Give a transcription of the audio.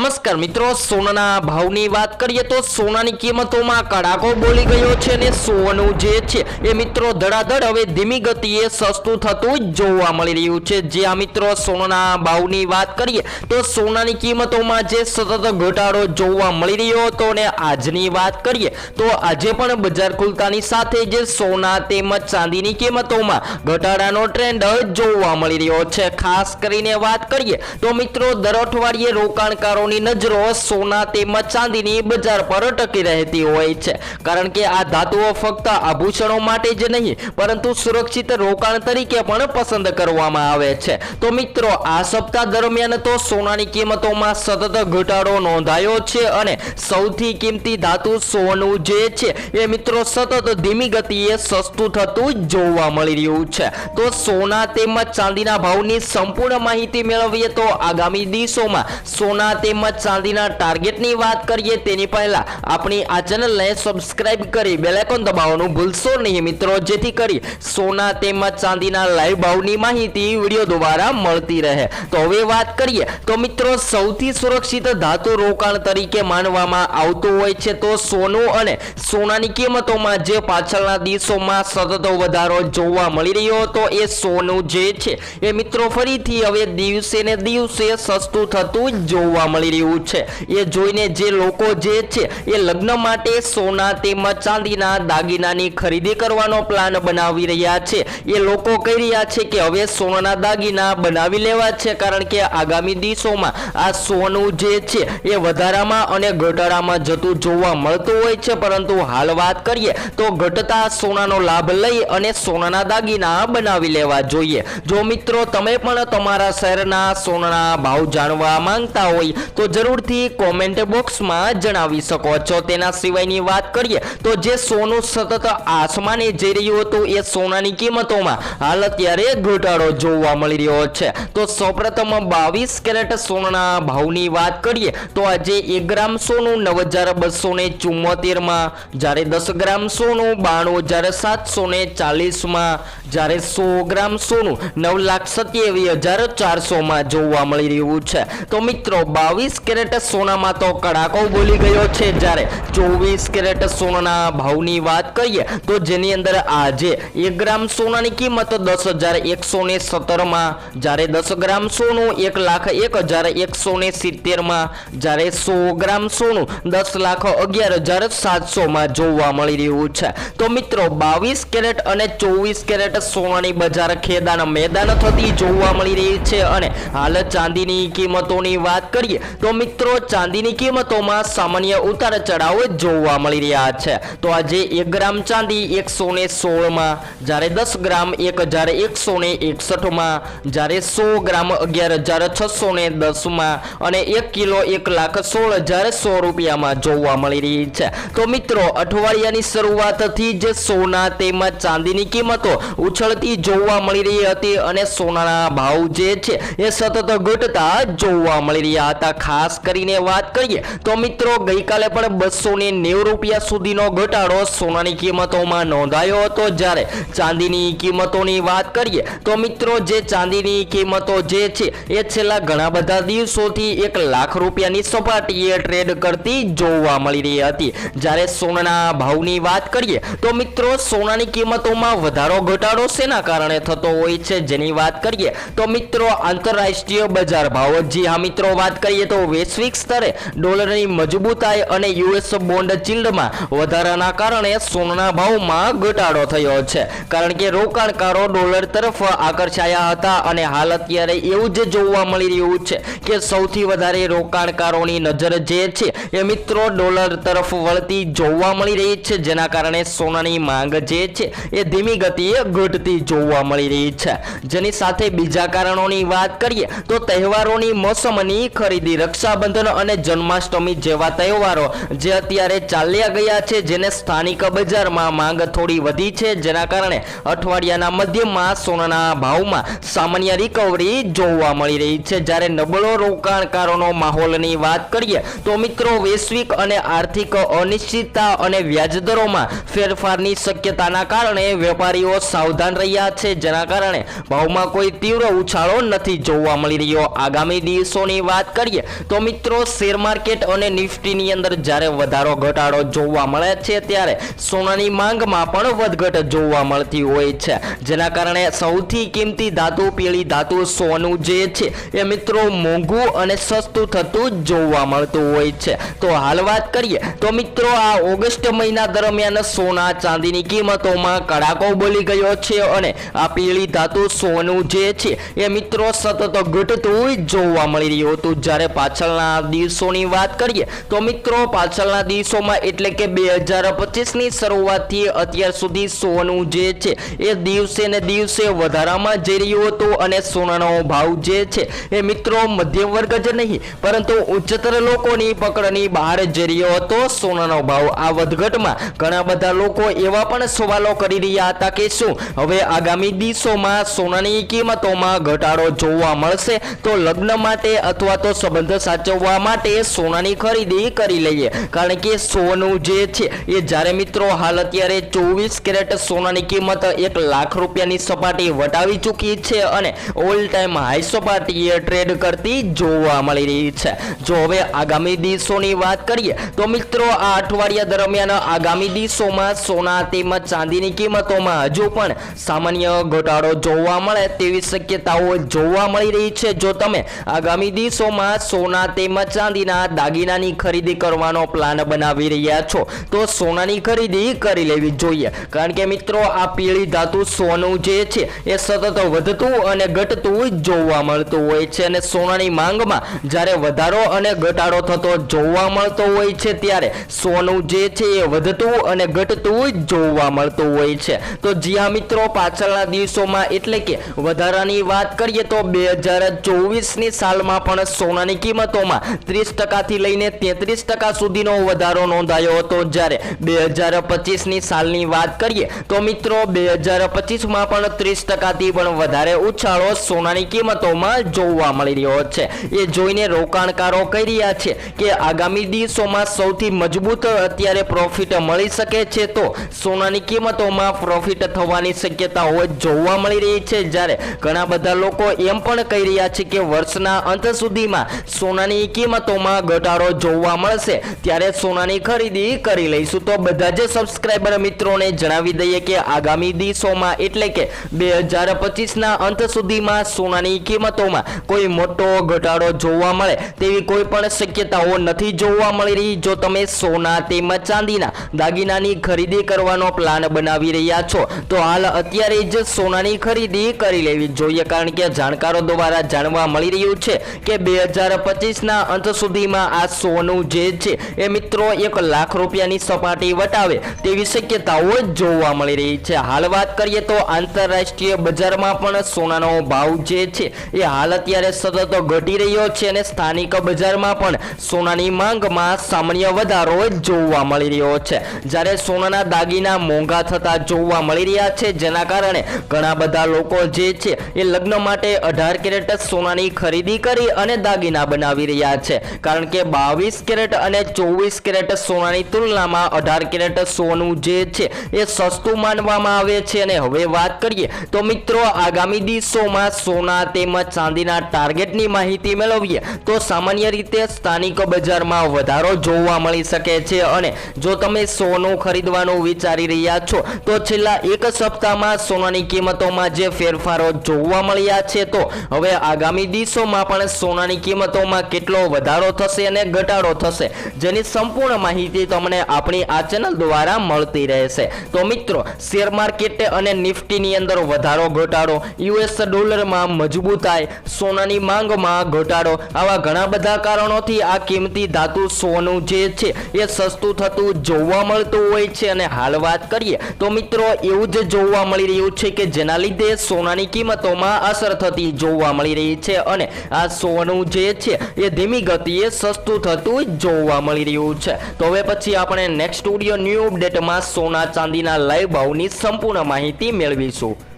ನಮಸ್ಕಾರ નમસ્કાર મિત્રો, સોનાના ભાવની વાત કરીએ તો સોનાની કિંમતોમાં કડાકો બોલી ગયો છે અને સોનું જે છે એ મિત્રો ધડાધડ હવે ધીમી ગતિએ સસ્તું થતું જોવા મળી રહ્યું છે. જે આ મિત્રો સોનાના ભાવની વાત કરીએ તો સોનાની કિંમતોમાં જે સતત ઘટાડો જોવા મળી રહ્યો હતો અને આજની વાત કરીએ તો આજે પણ બજાર ખુલતાની સાથે જે સોના તેમજ ચાંદીની કિંમતોમાં ઘટાડાનો ટ્રેન્ડ જોવા મળી રહ્યો છે. ખાસ કરીને વાત કરીએ તો મિત્રો, દર અઠવાડિયે રોકાણકારોની નજરો સોના તેમજ ચાંદીની બજાર પર ટકી રહેતી હોય છે. કારણ કે આ ધાતુઓ ફક્ત આભૂષણો માટે જ નહીં, પરંતુ સુરક્ષિત રોકાણ તરીકે પણ પસંદ કરવામાં આવે છે. તો મિત્રો, આ સપ્તાહ દરમિયાન તો સોનાની કિંમતોમાં સતત ઘટાડો નોંધાયો છે અને સૌથી કિંમતી ધાતુ સોનું જે છે, એ મિત્રો સતત ધીમી ગતિએ સસ્તું થતું જોવા મળી રહ્યું છે. તો સોના તેમજ ચાંદીના ભાવની સંપૂર્ણ માહિતી મેળવીએ તો આગામી દિવસોમાં સોના તેમજ ચાંદીના ટાર્ગેટની વાત કરીએ તેની પહેલા આપણી આ ચેનલને સબસ્ક્રાઇબ કરી બેલાઇકોન દબાવવાનું ભૂલશો નહીં મિત્રો, જેથી કરી સોના તેમજ ચાંદીના લાઈવ ભાવની માહિતી વીડિયો દ્વારા મળતી રહે. તો હવે વાત કરીએ, તો મિત્રો સૌથી સુરક્ષિત ધાતુ રોકાણ તરીકે માનવામાં આવતું હોય છે તો સોનું અને સોનાની કિંમતોમાં જે પાછળના દિવસોમાં સતત વધારો જોવા મળી રહ્યો હતો, એ સોનું જે છે, એ મિત્રો ફરીથી હવે દિવસે ને દિવસે સસ્તું થતું જોવા મળી રહ્યું છે. એ જોઈને જે લોકો જે છે, એ લગ્ન માટે સોના તેમજ ચાંદીના દાગીનાની ખરીદી કરવાનો પ્લાન બનાવી રહ્યા છે. એ લોકો કહી રહ્યા છે કે હવે સોનાના દાગીના બનાવી લેવા છે, કારણ કે આગામી દિવસોમાં આ સોનું જે છે, એ વધારામાં અને ઘટાડામાં જતું જોવા મળતું હોય છે. પરંતુ હાલ વાત કરીએ તો ઘટતા સોનાનો લાભ લઈ અને સોનાના દાગીના બનાવી લેવા જોઈએ. જો મિત્રો તમે પણ તમારા શહેરના સોનાના ભાવ જાણવા માંગતા હોય, તો જરૂરથી કોમેન્ટ બોક્સમાં જણાવી શકો છો. તેના સિવાયની વાત કરીએ તો જે સોનું સતત આસમાને જઈ રહ્યું હતું, એ સોનાની કિંમતોમાં હાલ અત્યારે ઘટાડો જોવા મળી રહ્યો છે. તો સૌપ્રથમ બાવીસ કેરેટ સોનાના ભાવની વાત કરીએ તો આજે એક ગ્રામ સોનું નવ હજાર બસો ને ચુમ્મોતેરમાં જ્યારે દસ ગ્રામ સોનું બાણું હજાર સાતસો ને ચાલીસમાં, જ્યારે સો ગ્રામ સોનું નવ લાખ સત્યાવીસ હજાર ચારસોમાં જોવા મળી રહ્યું છે. તો મિત્રો, બાવીસ કેરેટ સોનામાં તો કડાકો બોલી ગયો છે. જ્યારે ચોવીસ કેરેટ સોનાના ભાવની વાત કરીએ, તો જેની અંદર આજે એક ગ્રામ સોનાની કિંમત દસ હજાર એકસો ને સત્તરમાં, જ્યારે દસ ગ્રામ સોનું એક લાખ એક હજાર એકસો ને સિત્તેરમાં, જ્યારે સો ગ્રામ સોનું દસ લાખ અગિયાર હજાર સાતસોમાં જોવા મળી રહ્યું છે. તો મિત્રો, બાવીસ કેરેટ અને ચોવીસ કેરેટ સોનાની બજાર ખેદાન મેદાન થતી જોવા મળી રહી છે. અને હાલ ચાંદીની કિંમતોની વાત કરીએ, તો મિત્રો, ચાંદીની કિંમતોમાં સામાન્ય ઉતાર ચઢાવ જોવા મળી રહ્યા છે. તો આજે એક ગ્રામ ચાંદી એકસો ને સોળમાં, જ્યારે દસ ગ્રામ એક હજાર એકસો ને એકસઠમાં, જ્યારે સો ગ્રામ અગિયાર હજાર છસો ને દસમાં અને એક કિલો એક લાખ સોળ હજાર સો રૂપિયામાં જોવા મળી રહી છે. તો મિત્રો, અઠવાડિયાની શરૂઆતથી જ સોના તેમજ ચાંદીની કિંમતો ઉછળતી જોવા મળી રહી હતી અને સોનાના ભાવ જે છે, એ સતત ઘટતા જોવા મળી રહ્યા હતા. ખાસ કરીને વાત કરીએ તો મિત્રો, ગઈકાલે પણ બસો ને નેવું રૂપિયા સુધીનો ઘટાડો સોનાની કિંમતોમાં નોંધાયો હતો. જ્યારે ચાંદીની કિંમતોની વાત કરીએ તો મિત્રો, જે ચાંદીની કિંમતો જે છે, એ છેલ્લા ઘણા બધા દિવસોથી એક લાખ રૂપિયાની સપાટીએ ટ્રેડ કરતી જોવા મળી રહી હતી. જ્યારે સોનાના ભાવની વાત કરીએ તો મિત્રો, સોનાની કિંમતોમાં વધારો ઘટાડો શેના કારણે થતો હોય છે, જેની વાત કરીએ તો મિત્રો, આંતરરાષ્ટ્રીય બજાર ભાવ. જી હા મિત્રો, વાત કરીએ તો વૈશ્વિક સ્તરે ડોલરની મજબૂતાઈ અને યુએસ બોન્ડ ચીલ્ડમાં વધારાના કારણે સોનાના ભાવમાં ઘટાડો થયો છે. કારણ કે રોકાણકારો ડોલર તરફ આકર્ષાયા હતા અને હાલ અત્યારે એવું જ જોવા મળી રહ્યું છે કે સૌથી વધારે રોકાણકારોની નજર જે છે એ મિત્રો ડોલર તરફ વળતી જોવા મળી રહી છે. જેના કારણે સોનાની માંગ જે છે એ ધીમી ગતિએ ઘટતી જોવા મળી રહી છે. જેની સાથે બીજા કારણોની વાત કરીએ તો તહેવારોની મોસમની ખરીદી રક્ષાબંધન અને જન્માષ્ટમી જેવા તહેવારો, જે અત્યારે ચાલ્યા ગયા છે, જેને સ્થાનિક બજારમાં માંગ થોડી વધી છે. જેના કારણે અઠવાડિયાના મધ્યમાં સોનાના ભાવમાં સામાન્ય રિકવરી જોવા મળી રહી છે. જ્યારે નબળો રોકાણકારોનો માહોલની વાત કરીએ, તો મિત્રો વૈશ્વિક અને આર્થિક અનિશ્ચિતતા અને વ્યાજદરોમાં ફેરફારની શક્યતાના કારણે વેપારીઓ સાવધાન રહ્યા છે. જેના કારણે ભાવમાં કોઈ તીવ્ર ઉછાળો નથી જોવા મળી રહ્યો. આગામી દિવસોની વાત કરીએ, તો મિત્રો શેર માર્કેટ અને નિફ્ટીની અંદર જ્યારે વધારો ઘટાડો જોવા મળે છે, ત્યારે સોનાની માંગમાં પણ વધઘટ જોવા મળતી હોય છે. જેના કારણે સૌથી કિંમતી ધાતુ, પીળી ધાતુ સોનું જે છે, એ મિત્રો મોંઘું અને સસ્તું થતું જોવા મળતું હોય છે. તો હાલ વાત કરીએ, તો મિત્રો, આ ઓગસ્ટ મહિના દરમિયાન સોના ચાંદીની કિંમતોમાં કડાકો બોલી ગયો છે અને આ પીળી ધાતુ સોનું જે છે, એ મિત્રો સતત ઘટતું જોવા મળી રહ્યું હતું. જ્યારે પાછળના દિવસોની વાત કરીએ તો મિત્રો પાછળના દિવસોમાં એટલે કે બે હજાર પચીસની શરૂઆતથી અત્યાર સુધી સોનું જે છે એ દિવસે ને દિવસે વધારામાં જઈ રહ્યું હતું અને સોનાનો ભાવ જે છે એ મિત્રો મધ્યમ વર્ગ જ નહીં, પરંતુ ઉચ્ચતર લોકોની પકડની બહાર જઈ રહ્યો હતો સોનાનો ભાવ. આ વધઘટમાં ઘણા બધા લોકો એવા પણ સવાલો કરી રહ્યા હતા કે શું હવે આગામી દિવસોમાં સોનાની કિંમતોમાં ઘટાડો જોવા મળશે? તો લગ્ન માટે અથવા તો સંબંધ સાચવવા માટે સોનાની ખરીદી કરી લઈએ. કારણ કે સોનું જે છે, એ જ્યારે મિત્રો હાલ અત્યારે ચોવીસ કેરેટ સોનાની કિંમત એક લાખ રૂપિયાની સપાટી વટાવી ચૂકી છે અને ઓલ ટાઈમ હાઈ સપાટીએ ટ્રેડ કરતી જોવા મળી રહી છે. જો હવે આગામી દિવસોની વાત કરીએ, તો મિત્રો આ અઠવાડિયા દરમિયાન આગામી દિવસોમાં સોના તેમજ ચાંદીની કિંમતોમાં હજુ પણ સામાન્ય ઘટાડો જોવા મળે તેવી શક્યતાઓ જોવા મળી રહી છે. જો તમે આગામી દિવસોમાં સોના તેમજ ચાંદીના દાગીનાની ખરીદી કરવાનો પ્લાન બનાવી રહ્યા છો. તો સોનાની ખરીદી કરી લેવી જોઈએ. કારણ કે મિત્રો, આ પીળી ધાતુ સોનું જે છે, એ સતત વધતું અને ઘટતું જોવા મળતું હોય છે અને સોનાની માંગમાં જ્યારે વધારો અને ઘટાડો થતો જોવા મળતો હોય છે ત્યારે સોનું જે છે, એ વધતું અને ઘટતું જોવા મળતું હોય છે. તો જી હા, મિત્રો, પાછળના દિવસોમાં એટલે કે વધારાની વાત કરીએ તો બે હજાર ચોવીસની સાલમાં પણ સોનાની કિંમતોમાં ત્રીસ ટકાથી લઈને તેત્રીસ ટકા સુધીનો વધારો નોંધાયો હતો. જ્યારે બે હજાર પચીસની સાલની વાત કરીએ તો મિત્રો બે હજાર પચીસમાં પણ ત્રીસ ટકાથી પણ વધારે ઉછાળો સોનાની કિંમતોમાં જોવા મળી રહ્યો છે. એ જોઈને રોકાણકારો કહી રહ્યા છે કે આગામી દિવસોમાં સૌથી મજબૂત અત્યારે પ્રોફિટ મળી શકે છે તો સોનાની કિંમતોમાં પ્રોફિટ થવાની શક્યતાઓ જોવા મળી રહી છે. જ્યારે ઘણા બધા લોકો એમ પણ કહી રહ્યા છે કે વર્ષના અંત સુધીમાં સોનાની કિંમતોમાં ઘટાડો જોવા મળશે. ત્યારે સોનાની ખરીદી કરી લઈશું. તો બધા જ સબસ્ક્રાઈબર મિત્રોને જણાવી દઈએ કે આગામી દિવસોમાં એટલે કે બે હજાર પચીસના અંત સુધીમાં સોનાની કિંમતોમાં કોઈ મોટો ઘટાડો જોવા મળે તેવી કોઈ પણ શક્યતાઓ નથી જોવા મળી રહી. જો તમે સોના તેમજ ચાંદીના દાગીનાની ખરીદી કરવાનો પ્લાન બનાવી રહ્યા છો, તો હાલ અત્યારે જ સોનાની ખરીદી કરી લેવી જોઈએ. કારણ કે જાણકારો દ્વારા જાણવા મળી રહ્યું છે કે બે હજાર પચીસના અંત સુધીમાં આ સોનું જે છે એ મિત્રો એક લાખ રૂપિયાની સપાટી વટાવે તેવી શક્યતાઓ જોવા મળી રહી છે. હાલ વાત કરીએ તો આંતરરાષ્ટ્રીય બજારમાં પણ સોનાનો ભાવ જે છે એ હાલ અત્યારે સતત ઘટી રહ્યો છે અને સ્થાનિક બજારમાં પણ સોનાની માંગમાં સામાન્ય વધારો જોવા મળી રહ્યો છે. જ્યારે સોનાના દાગીના મોંઘા થતા જોવા મળી રહ્યા છે, જેના કારણે ઘણા બધા લોકો જે છે એ લગ્ન માટે અઢાર કેરેટ સોનાની ખરીદી કરી અને દાગીના બનાવી રહ્યા છે. કારણ કે બાવીસ કેરેટ અને ચોવીસ કેરેટ સોનાની તુલનામાં અઢાર કેરેટ સોનું જે છે, એ સસ્તું માનવામાં આવે છે. અને હવે વાત કરીએ તો મિત્રો, આગામી દિવસોમાં સોના તેમજ ચાંદીના ટાર્ગેટની માહિતી મેળવીએ તો સામાન્ય રીતે સ્થાનિક બજારમાં વધારો જોવા મળી શકે છે. અને જો તમે સોનું ખરીદવાનું વિચારી રહ્યા છો, તો છેલ્લા એક સપ્તાહમાં સોનાની કિંમતોમાં જે ફેરફારો જોવા મળ્યા છે, તો હવે આગામી દિવસોમાં પણ સોનાની કિંમતોમાં કેટલો વધારો થશે અને ઘટાડો થશે, જેની સંપૂર્ણ માહિતી તમને આપણી આ ચેનલ દ્વારા મળતી રહેશે. તો મિત્રો, શેર માર્કેટ અને નિફ્ટીની અંદર વધારો ઘટાડો, યુએસ ડોલરમાં મજબૂતાઈ સોનાની માંગમાં ઘટાડો, આવા ઘણા બધા કારણોથી આ કિંમતી ધાતુ સોનું જે છે, એ સસ્તું થતું જોવા મળતું હોય છે. અને હાલ વાત કરીએ, તો મિત્રો, એવું જ જોવા મળી રહ્યું છે કે જેના લીધે સોનાની કિંમતોમાં અસર થતી જોવા મળી રહી છે. અને આ સોનું જે છે એ ધીમી ગતિએ સસ્તું થતું જોવા મળી રહ્યું છે. તો હવે પછી આપણે નેક્સ્ટ સ્ટુડિયો ન્યૂ અપડેટમાં સોના ચાંદીના લાઈવ ભાવની સંપૂર્ણ માહિતી મેળવીશું.